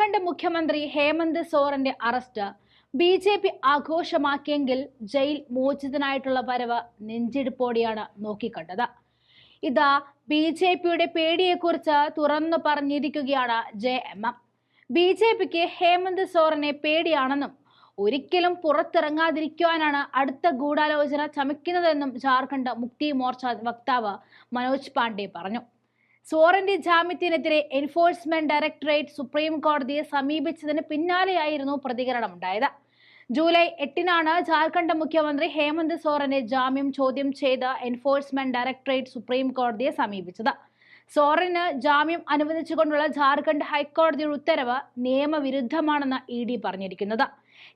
ജാർഖണ്ഡ് മുഖ്യമന്ത്രി ഹേമന്ത് സോറന്റെ arrest. B J P ആഘോഷമാക്കിയെങ്കിൽ ജയിൽ മോചിതനായിട്ടുള്ള വരവ് നെഞ്ചിടിപ്പോടെയാണ് നോക്കിക്കണ്ടത്. ഇതാ ബി ജെ പിയുടെ പേടിയെക്കുറിച്ച് തുറന്നു പറഞ്ഞിരിക്കുകയാണ് J M M. B J പിക്ക് ഹേമന്ത് സോറനെ പേടിയാണെന്നും ഒരിക്കലും പുറത്തിറങ്ങാതിരിക്കുവാനാണ് അടുത്ത ഗൂഢാലോചന ചമയ്ക്കുന്നതെന്നും ജാർഖണ്ഡ് മുക്തി മോർച്ച വക്താവ് മനോജ് പാണ്ഡെ പറഞ്ഞു. സോറന്റെ ജാമ്യത്തിനെതിരെ എൻഫോഴ്സ്മെന്റ് ഡയറക്ടറേറ്റ് സുപ്രീം കോടതിയെ സമീപിച്ചതിന് പിന്നാലെയായിരുന്നു പ്രതികരണം ഉണ്ടായത് ജൂലൈ എട്ടിനാണ് ജാർഖണ്ഡ് മുഖ്യമന്ത്രി ഹേമന്ത് സോറനെ ജാമ്യം ചോദ്യം ചെയ്ത് എൻഫോഴ്സ്മെന്റ് ഡയറക്ടറേറ്റ് സുപ്രീം കോടതിയെ സമീപിച്ചത്. സോറന് ജാമ്യം അനുവദിച്ചുകൊണ്ടുള്ള ജാർഖണ്ഡ് ഹൈക്കോടതിയുടെ ഉത്തരവ് നിയമവിരുദ്ധമാണെന്ന് ഇ ഡി പറഞ്ഞിരിക്കുന്നത്.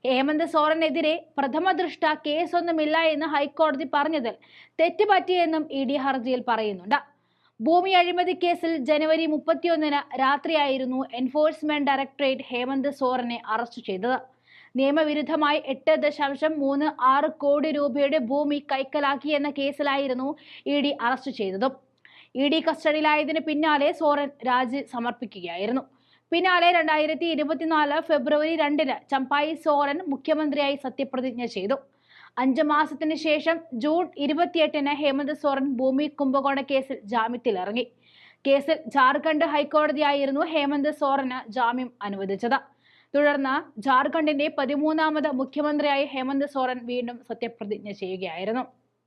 ഹേമന്ത് സോറനെതിരെ പ്രഥമ ദൃഷ്ട കേസൊന്നുമില്ല എന്ന് ഹൈക്കോടതി പറഞ്ഞതിൽ തെറ്റുപറ്റിയെന്നും ഇ ഡി ഹർജിയിൽ പറയുന്നുണ്ട്. ഭൂമി അഴിമതി കേസിൽ ജനുവരി മുപ്പത്തിയൊന്നിന് രാത്രിയായിരുന്നു എൻഫോഴ്സ്മെന്റ് ഡയറക്ടറേറ്റ് ഹേമന്ത് സോറനെ അറസ്റ്റ് ചെയ്തത്. നിയമവിരുദ്ധമായി എട്ട് ദശാംശം മൂന്ന് ആറ് കോടി രൂപയുടെ ഭൂമി കൈക്കലാക്കി എന്ന കേസിലായിരുന്നു ഇ ഡി അറസ്റ്റ് ചെയ്തതും. ഇ ഡി കസ്റ്റഡിയിലായതിനു പിന്നാലെ സോറൻ രാജി സമർപ്പിക്കുകയായിരുന്നു. പിന്നാലെ രണ്ടായിരത്തി ഇരുപത്തിനാല് ഫെബ്രുവരി രണ്ടിന് ചമ്പായി സോറൻ മുഖ്യമന്ത്രിയായി സത്യപ്രതിജ്ഞ ചെയ്തു. അഞ്ചു മാസത്തിന് ശേഷം ജൂൺ ഇരുപത്തിയെട്ടിന് ഹേമന്ത് സോറൻ ഭൂമി കുംഭകോണ കേസിൽ ജാമ്യത്തിലിറങ്ങി. കേസിൽ ജാർഖണ്ഡ് ഹൈക്കോടതിയായിരുന്നു ഹേമന്ത് സോറന് ജാമ്യം അനുവദിച്ചത്. തുടർന്ന് ജാർഖണ്ഡിന്റെ പതിമൂന്നാമത് മുഖ്യമന്ത്രിയായി ഹേമന്ത് സോറൻ വീണ്ടും സത്യപ്രതിജ്ഞ ചെയ്യുകയായിരുന്നു.